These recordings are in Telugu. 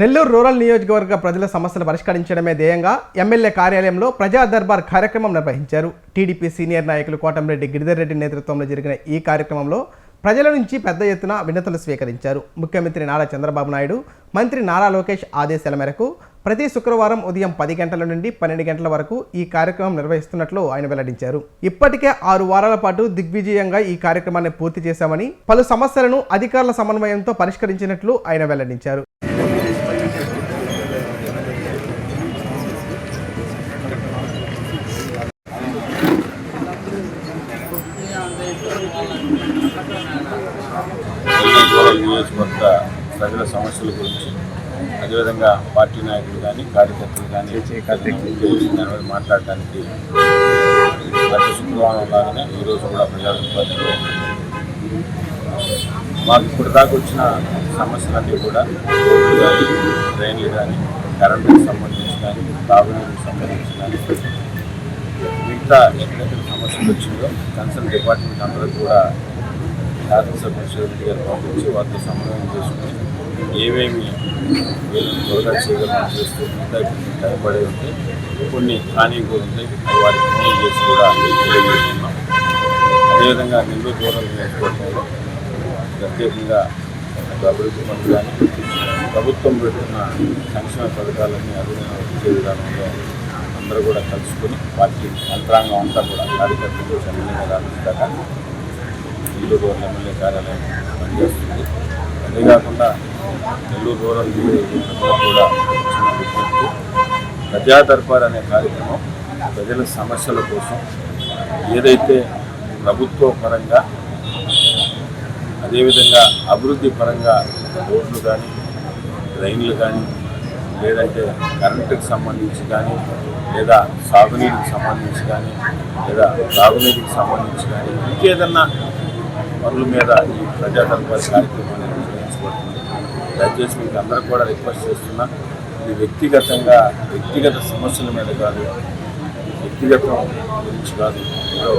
నెల్లూరు రూరల్ నియోజకవర్గ ప్రజల సమస్యలు పరిష్కరించడమే ధ్యేయంగా ఎమ్మెల్యే కార్యాలయంలో ప్రజా దర్బార్ కార్యక్రమం నిర్వహించారు. టీడీపీ సీనియర్ నాయకులు కోటంరెడ్డి గిరిధర్ రెడ్డి నేతృత్వంలో జరిగిన ఈ కార్యక్రమంలో ప్రజల నుంచి పెద్ద ఎత్తున వినతులు స్వీకరించారు. ముఖ్యమంత్రి నారా చంద్రబాబు నాయుడు మంత్రి నారా లోకేష్ ఆదేశాల మేరకు ప్రతి శుక్రవారం ఉదయం పది గంటల నుండి పన్నెండు గంటల వరకు ఈ కార్యక్రమం నిర్వహిస్తున్నట్లు ఆయన వెల్లడించారు. ఇప్పటికే ఆరు వారాల పాటు దిగ్విజయంగా ఈ కార్యక్రమాన్ని పూర్తి చేశామని పలు సమస్యలను అధికారుల సమన్వయంతో పరిష్కరించినట్లు ఆయన వెల్లడించారు. నియోజకవర్గ ప్రజల సమస్యల గురించి అదేవిధంగా పార్టీ నాయకులు కానీ కార్యకర్తలు కానీ కార్యకర్తలు వారు మాట్లాడటానికి ప్రతి శుక్రవారం లాగానే ఈరోజు కూడా ప్రజాస్వామ్యం మాకు ఇప్పుడు దాకా వచ్చిన సమస్యలన్నీ కూడా రోడ్లు కానీ ట్రైన్లు కానీ కరెంటుకి సంబంధించి కానీ తాగునీటికి సంబంధించి కానీ మిగతా ఎక్కడెక్కడ వచ్చిందో కన్సర్న్ డిపార్ట్మెంట్ అందరూ కూడా శాసనసభ్యులు శివరెడ్డి గారు పంపించి వారితో సమన్వయం చేసుకుని ఏమేమి వీళ్ళు త్వరగా చేయగలమని చేస్తూ మిగతా కొన్ని టైం పడే ఉంటే కొన్ని హాని కూడా ఉంటాయి అవి వారికి ఫోన్ చేసి కూడా తెలియజేస్తున్నాం. అదేవిధంగా నెల్లూరు దూరం నేర్చుకోవడంలో ప్రత్యేకంగా అభివృద్ధి పనులు కానీ ప్రభుత్వం పెడుతున్న సంక్షేమ పథకాలన్నీ అభివృద్ధి వచ్చే విధానంలో అందరూ కూడా కలుసుకొని పార్టీ యంత్రాంగం అంతా కూడా కార్యకర్తలు ఎమ్మెల్యే రాష్ట్ర నెల్లూరు రూరల్ ఎమ్మెల్యే కార్యాలయం పనిచేస్తుంది. అంతేకాకుండా నెల్లూరు రూరల్ కూడా విజ్ఞప్తి ప్రజా దర్బార్ అనే కార్యక్రమం ప్రజల సమస్యల కోసం ఏదైతే ప్రభుత్వ పరంగా అదేవిధంగా అభివృద్ధి పరంగా రోడ్లు కానీ ట్రైన్లు కానీ లేదంటే కరెంటుకి సంబంధించి కానీ లేదా సాగునీటికి సంబంధించి కానీ లేదా తాగునీటికి సంబంధించి కానీ ఇంకేదన్నా పనుల మీద ఈ ప్రజా దర్బార్ కార్యక్రమాన్ని నిర్వహించబడుతుంది దయచేసి మీకు అందరూ కూడా రిక్వెస్ట్ చేస్తున్నా ఇది వ్యక్తిగతంగా వ్యక్తిగత సమస్యల మీద కాదు వ్యక్తిగతం గురించి కాదు. ఇందులో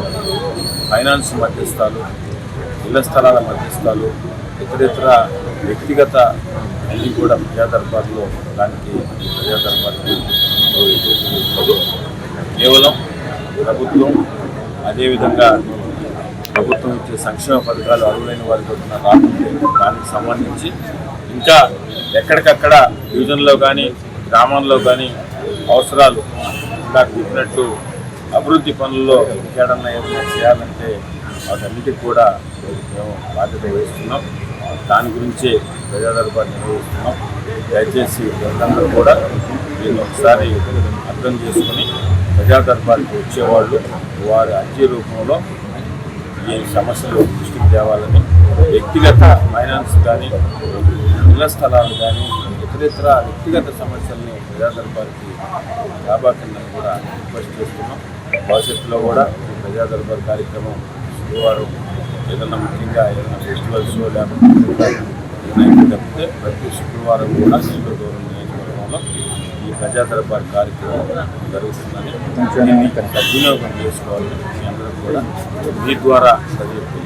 ఫైనాన్స్ మధ్యస్థాలు ఇళ్ళ స్థలాల మధ్యస్థాలు ఇతరితర వ్యక్తిగత అన్ని కూడా ప్రజాదర్బార్లో దానికి ఈ కేవలం ప్రభుత్వం అదేవిధంగా ప్రభుత్వం ఇచ్చే సంక్షేమ పథకాలు అరువులైన వారికి వస్తున్న రాకుంటే దానికి సంబంధించి ఇంకా ఎక్కడికక్కడ డివిజన్లో కానీ గ్రామంలో కానీ అవసరాలు ఇంకా చెప్పినట్టు అభివృద్ధి పనుల్లో ఇంకేడన్నా ఏమైనా చేయాలంటే వాటన్నిటికి కూడా మేము బాధ్యత వహిస్తున్నాం. దాని గురించే ప్రజాదర్బార్ నిర్వహిస్తున్నాం. దయచేసి అందరూ కూడా దీన్ని ఒకసారి అర్థం చేసుకుని ప్రజాదర్బార్కి వచ్చేవాళ్ళు వారి అర్జీ రూపంలో ఈ సమస్యలు దృష్టికి తేవాలని వ్యక్తిగత ఫైనాన్స్ కానీ ఇళ్ళ స్థలాలు కానీ ఇతరితర వ్యక్తిగత సమస్యల్ని ప్రజాదర్బార్కి దర్బార్కి కూడా రిక్వెస్ట్ చేస్తున్నాం. భవిష్యత్తులో కూడా ఈ ప్రజా కార్యక్రమం శుక్రవారం ఏదైనా ముఖ్యంగా ఏదైనా ఫెస్టివల్స్ లేకపోతే ఏదైనా తప్పితే ప్రతి శుక్రవారం కూడా నెల్లూరు నియోజకవర్గంలో ఈ ప్రజాదర్బార్ కార్యక్రమం జరుగుతుందని దీన్ని సద్వినియోగం చేసుకోవాలని అందరూ కూడా మీ ద్వారా ప్రజలకు